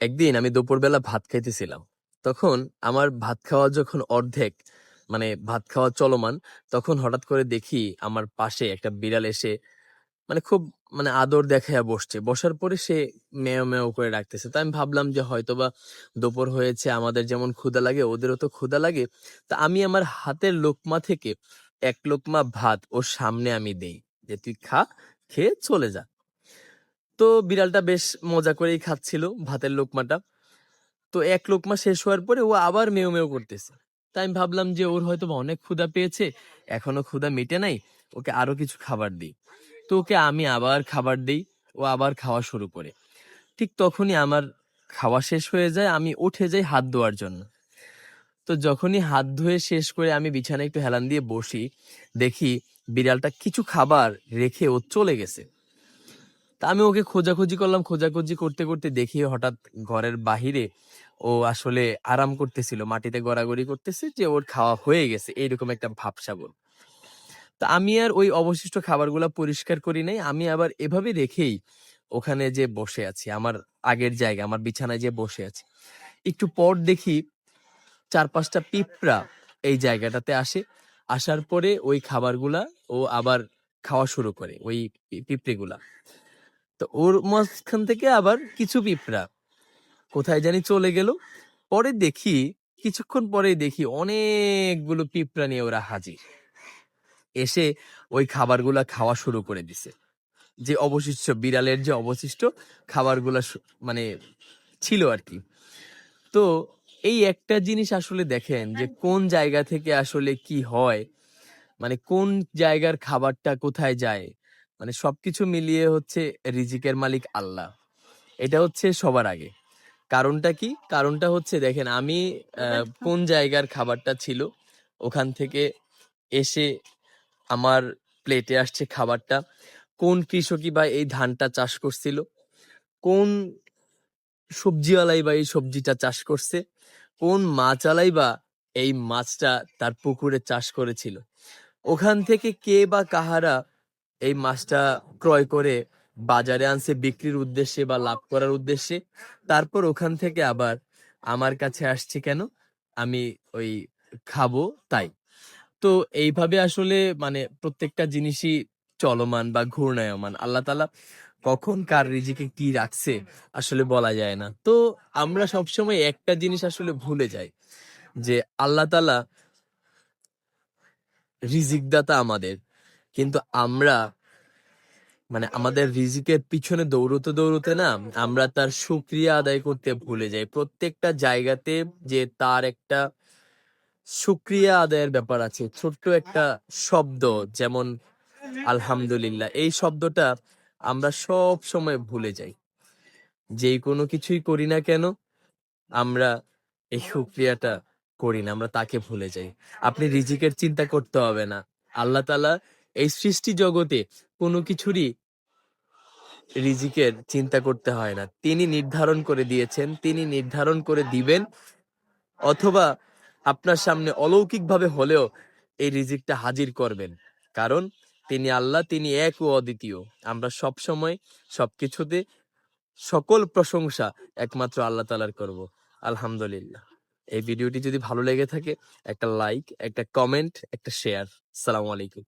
একদিন আমি দুপুরবেলা ভাত খাইতেছিলাম। তখন আমার ভাত খাওয়া যখন অর্ধেক মানে ভাত খাওয়া চলমান, তখন হঠাৎ করে দেখি আমার পাশে একটা বিড়াল এসে মানে খুব মানে আদর দেখাইয়া বসছে। বসার পরে সে মেয় মেয় করে ডাকতেছে। তো আমি ভাবলাম যে হয়তোবা দুপুর হয়েছে, আমাদের যেমন ক্ষুদা লাগে, ওদেরও তো ক্ষুদা লাগে। তা আমি আমার হাতের লোকমা থেকে এক লোকমা ভাত ওর সামনে আমি দেই। যে তুই খা, খেয়ে চলে যা। তো বিড়ালটা বেশ মজা করেই খাচ্ছিল, ভাতের লোকমাটা। তো এক লোকমা শেষ হওয়ার পরে ও আবার মেও মেও করতেছে। তাই আমি ভাবলাম যে ওর হয়তো অনেক ক্ষুধা পেয়েছে, এখনও ক্ষুধা মিটে নাই, ওকে আরও কিছু খাবার দিই। তো ওকে আমি আবার খাবার দিই, ও আবার খাওয়া শুরু করে। ঠিক তখনই আমার খাওয়া শেষ হয়ে যায়, আমি উঠে যাই হাত ধোয়ার জন্য। তো যখনই হাত ধুয়ে শেষ করে আমি বিছানায় একটু হেলান দিয়ে বসি, দেখি বিড়ালটা কিছু খাবার রেখে ও চলে গেছে। তা আমি ওকে খোঁজাখুঁজি করলাম। খোঁজাখুঁজি করতে করতে দেখি হঠাৎ ঘরের বাহিরে ও আসলে আরাম করতেছিল, মাটিতে গড়াগড়ি করতেছে যে ওর খাওয়া হয়ে গেছে, এইরকম একটা ভাবসা বল তা আমি আর ওই অবশিষ্ট খাবারগুলো পরিষ্কার করি নাই, আমি আবার এভাবে রেখেই ওখানে যে বসে আছি, আমার আগের জায়গা, আমার বিছানায় যে বসে আছি। একটু পর দেখি চার পাঁচটা পিঁপড়া এই জায়গাটাতে আসে, আসার পরে ওই খাবারগুলা ও আবার খাওয়া শুরু করে, ওই পিঁপড়েগুলা। তো ওর মাঝখান থেকে আবার কিছু পিঁপড়া। কোথায় জানি চলে গেল। পরে দেখি কিছুক্ষণ পরে দেখি অনেকগুলো পিঁপড়া নিয়ে ওরা হাজির। এসে ওই খাবারগুলা খাওয়া শুরু করে দিছে। যে অবশিষ্ট বিড়ালের যে অবশিষ্ট খাবারগুলা মানে ছিল আর কি তো এই একটা জিনিস আসলে দেখেন যে কোন জায়গা থেকে আসলে কি হয় মানে কোন জায়গার খাবারটা কোথায় যায় মানে সবকিছু মিলিয়ে হচ্ছে রিজিকের মালিক আল্লাহ। এটা হচ্ছে সবার আগে। কারণটা কি? কারণটা হচ্ছে দেখেন আমি কোন জায়গার খাবারটা ছিল ওখান থেকে এসে আমার প্লেটে আসছে খাবারটা। কোন কৃষকই বা এই ধানটা চাষ করছিল? কোন সবজিওয়ালাই বা এই সবজিটা চাষ করছে? কোন মাছওয়ালাই বা এই মাছটা তার পুকুরে চাষ করেছিল? ওখান থেকে কে বা কাহারা এই মাছটা ক্রয় করে বাজারে আনছে, বিক্রির উদ্দেশ্যে বা লাভ করার উদ্দেশ্যে। তারপর ওখান থেকে আবার আমার কাছে আসছে কেন? আমি ওই খাব তাই। তো এইভাবে আসলে মানে প্রত্যেকটা জিনিসই চলমান বা ঘূর্ণায়মান। আল্লাহ তালা কখন কার রিজিকে কি রাখছে আসলে বলা যায় না। তো আমরা সবসময় একটা জিনিস আসলে ভুলে যাই যে আল্লাহ তালা রিজিক দাতা আমাদের। কিন্তু আমরা মানে আমাদের রিজিকের পিছনে দৌড়তে দৌড়তে না, আমরা তার সুক্রিয়া আদায় করতে ভুলে যাই। প্রত্যেকটা জায়গাতে যে তার একটা সুক্রিয়া আদায়ের ব্যাপার আছে, ছোট্ট একটা শব্দ যেমন, আলহামদুলিল্লাহ, এই শব্দটা আমরা সব সময় ভুলে যাই। যেই কোনো কিছুই করি না কেন, আমরা এই সুক্রিয়াটা করি না, আমরা তাকে ভুলে যাই। আপনি রিজিকের চিন্তা করতে হবে না। আল্লাহ তালা এই সৃষ্টি জগতে কোনো কিছুরই রিজিকের চিন্তা করতে হয় না। তিনি নির্ধারণ করে দিয়েছেন, তিনি নির্ধারণ করে দিবেন, অথবা আপনার সামনে অলৌকিকভাবে হলেও এই রিজিকটা হাজির করবেন। কারণ তিনি আল্লাহ, তিনি এক ও অদ্বিতীয়। আমরা সব সময় সবকিছুতে সকল প্রশংসা একমাত্র আল্লাহ তালার করব। আলহামদুলিল্লাহ। এই ভিডিওটি যদি ভালো লেগে থাকে, একটা লাইক, একটা কমেন্ট, একটা শেয়ার। সালামু আলাইকুম।